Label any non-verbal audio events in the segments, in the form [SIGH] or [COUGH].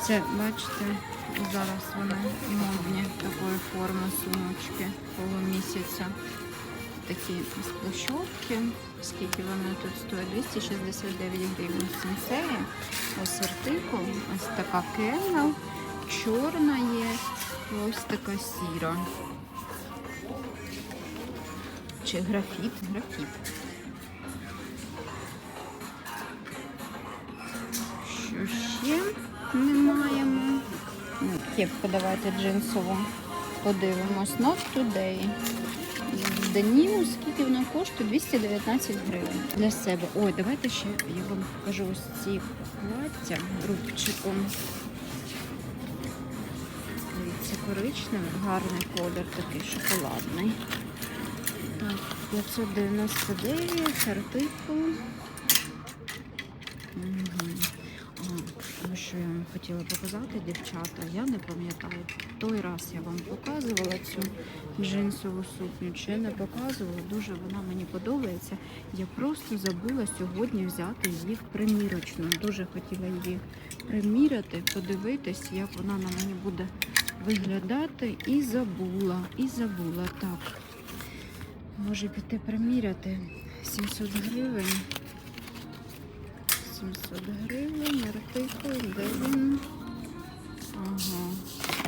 Оце, бачите, зараз вони модні такої форми сумочки полумісяця. Такі з площадки. Скільки вони тут стоять? 269 гривень сенсеї. Ось артикул, ось така кемел, чорна є, ось така сіра. Чи графіт? Графіт. Кепку давайте джинсову подивимось. Not today. Деніму, скільки вона коштує? 219 гривень для себе. Ой, давайте ще я вам покажу ось ці плаття рубчиком. Дивіться, коричневий, гарний колір такий шоколадний. Так, 599 артикул. Угу. Що я вам хотіла показати, дівчата. Я не пам'ятаю. Той раз я вам показувала цю джинсову сукню, чи не показувала. Дуже вона мені подобається. Я просто забула сьогодні взяти її в примірочну. Дуже хотіла її приміряти, подивитись, як вона на мені буде виглядати. І забула, і забула. Так. Може піти приміряти 700 гривень. 700 гривень, артикул, де він? Ага,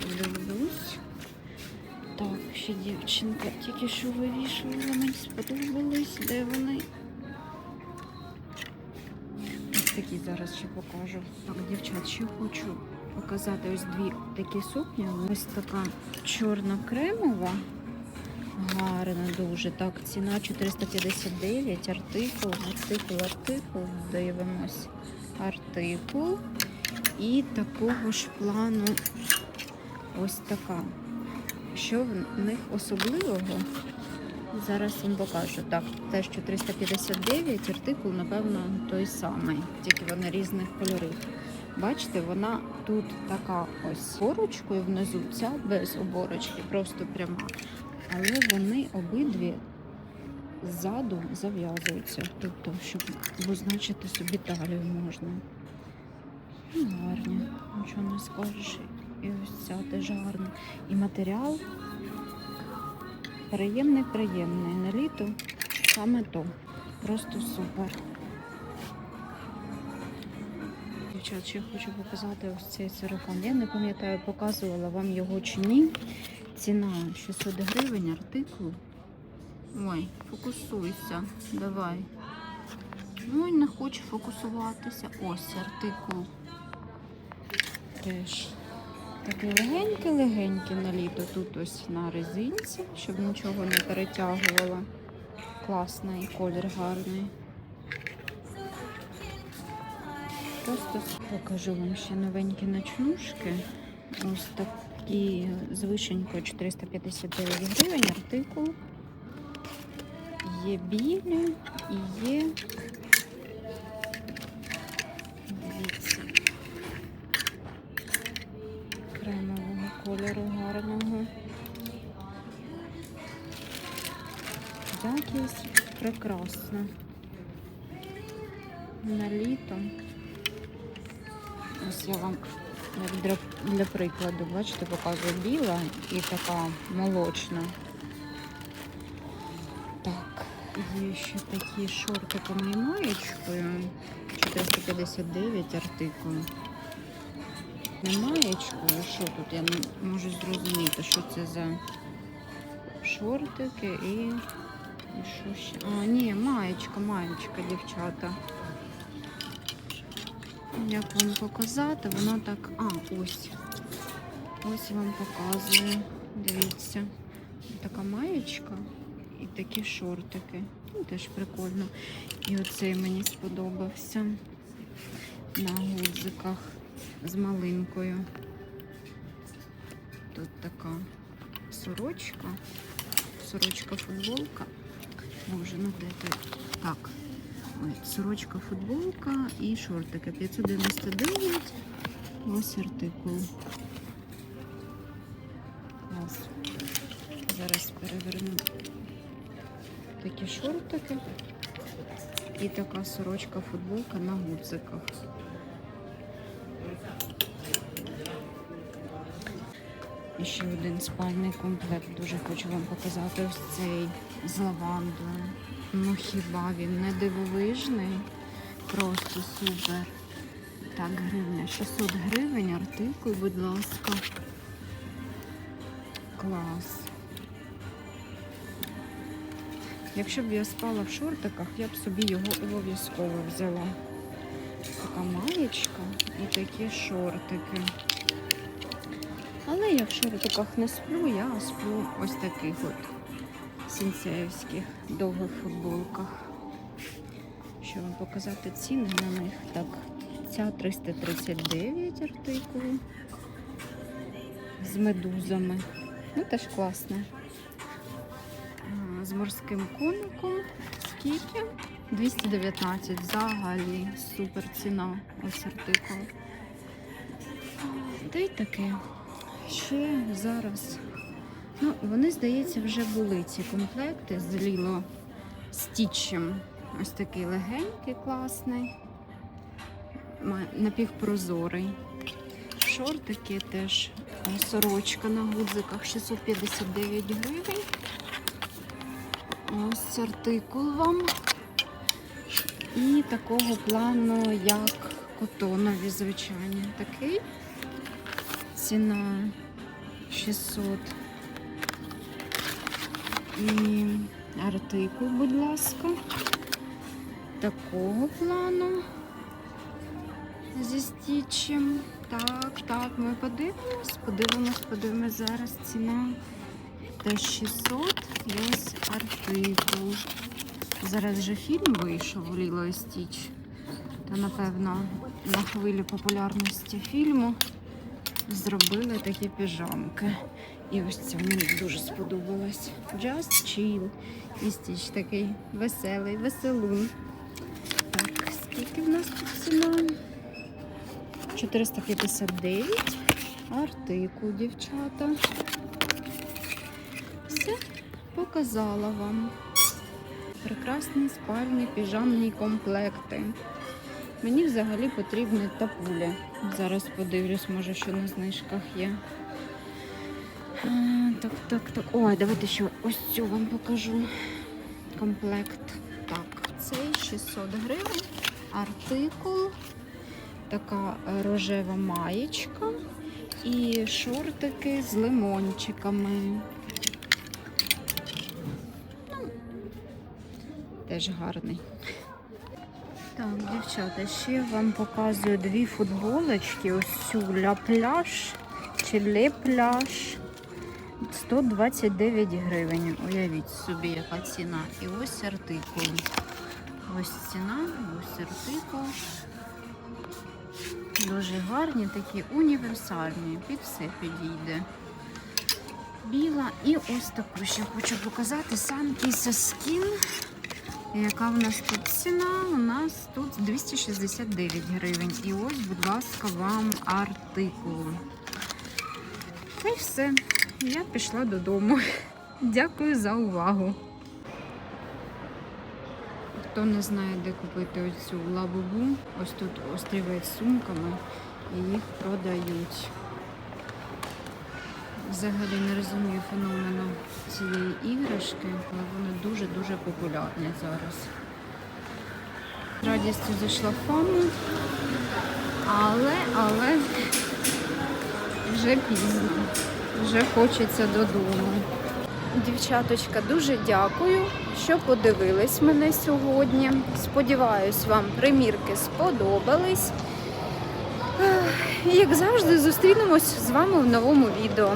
дивлюсь. Так, ще дівчинка тільки що вивішувала, мені сподобались, де вони. Ось такі зараз ще покажу. Так, дівчат, ще хочу показати ось дві такі сукні. Ось така чорно-кремова. Гарно дуже. Так, ціна 459, артикул, артикул, артикул. Дивимось. Артикул. І такого ж плану ось така. Що в них особливого? Зараз вам покажу. Так, теж 459, артикул, напевно, той самий, тільки вони різних кольорів. Бачите, вона тут така ось з оборочкою внизу, ця без оборочки, просто пряма але вони обидві ззаду зав'язуються, тобто, щоб позначити собі талію можна. Ну, гарні, нічого не скажеш. І ось ця теж гарна. І матеріал приємний, приємний. На літо саме то. Просто супер. Дівчат, ще хочу показати ось цей сарафан. Я не пам'ятаю, показувала вам його чи ні. Ціна 600 гривень, артикул. Ой, фокусуйся, давай. Ой, не хоче фокусуватися. Ось артикул. Теж такий легенький-легенький на літо. Тут ось на резинці, щоб нічого не перетягувало. Класний колір гарний. Просто покажу вам ще новенькі ночнушки. Ось такі з вишенькою 459 гривень артикул. Є білі і є. Дивіться. Кремового кольору гарного. Якість прекрасна. На літо. Ось я вам як для, для прикладу, бачите, показую біла і така молочна. Так, є ще такі шортиками і маєчкою. 459 артикул. Не маєчкою, що тут? Я не можу зрозуміти, що це за шортики і, і що ще. А, ні, маєчка, маєчка, дівчата. Як вам показати? Воно так. А, ось. Ось вам показую. Дивіться. Така маєчка і такі шортики. Ну, теж прикольно. І оцей мені сподобався на гудзиках з малинкою. Тут така сорочка. Сорочка футболка. Може, ну де тут? Так. Ой, сорочка, футболка і шортики. 599. Ось артикул. Клас. Зараз переверну такі шортики. І така сорочка, футболка на гудзиках. І ще один спальний комплект. Дуже хочу вам показати ось цей з лавандою. Ну хіба він не дивовижний? Просто супер. Так, гривня. 600 гривень, артикул, будь ласка. Клас. Якщо б я спала в шортиках, я б собі його обов'язково взяла. Така маєчка і такі шортики. Але я в шортиках не сплю, я сплю ось таких от сінцеївських довгих футболках. Що вам показати ціни на них? Так, ця 339 артикул з медузами. Ну, теж класне. З морським коником. Скільки? 219 взагалі. Супер ціна. Ось артикул. Та й таке. Ще зараз. Ну, вони, здається, вже були ці комплекти з Ліло стічем. Ось такий легенький, класний, напівпрозорий. Шортики теж сорочка на гудзиках 659 гривень. Ось артикул вам. І такого плану, як котонові, звичайні. Такий. Ціна 600. І артикул, будь ласка. Такого плану. Зі стічем. Так, так, ми подивимось, подивимось, подивимось зараз ціна. Теж 600 і ось артикул. Зараз вже фільм вийшов Ліло і Стіч. То, напевно, на хвилі популярності фільму зробили такі піжамки. І ось це мені дуже сподобалось. Just chill. І стіч такий веселий, веселун. Так, скільки в нас тут ціна? 459. Артикул, дівчата. Все, показала вам. Прекрасні спальні піжамні комплекти. Мені взагалі потрібні тапулі. Зараз подивлюсь, може, що на знижках є. А, Так, так, так. Ой, давайте ще ось цю вам покажу. Комплект. Так, цей 600 гривень. Артикул. Така е, рожева маєчка. І шортики з лимончиками. Ну, теж гарний. Так, дівчата, ще вам показую дві футболочки. Ось цю ля пляж чи ле пляж. 129 гривень. Уявіть собі, яка ціна. І ось артикул. Ось ціна, ось артикул. Дуже гарні, такі універсальні. Під все підійде. Біла. І ось таку ще хочу показати. Санкіса Skin. Яка в нас тут ціна? У нас тут 269 гривень. І ось, будь ласка, вам артикул. Й все. Я пішла додому. [LAUGHS] Дякую за увагу. Хто не знає, де купити оцю лабубу, ось тут острівець з сумками і їх продають. Взагалі не розумію феномену цієї іграшки, але вони дуже-дуже популярні зараз. З радістю зайшла в фаму, але, але вже пізно, вже хочеться додому. Дівчаточка, дуже дякую, що подивились мене сьогодні. Сподіваюсь, вам примірки сподобались. Як завжди, зустрінемось з вами в новому відео.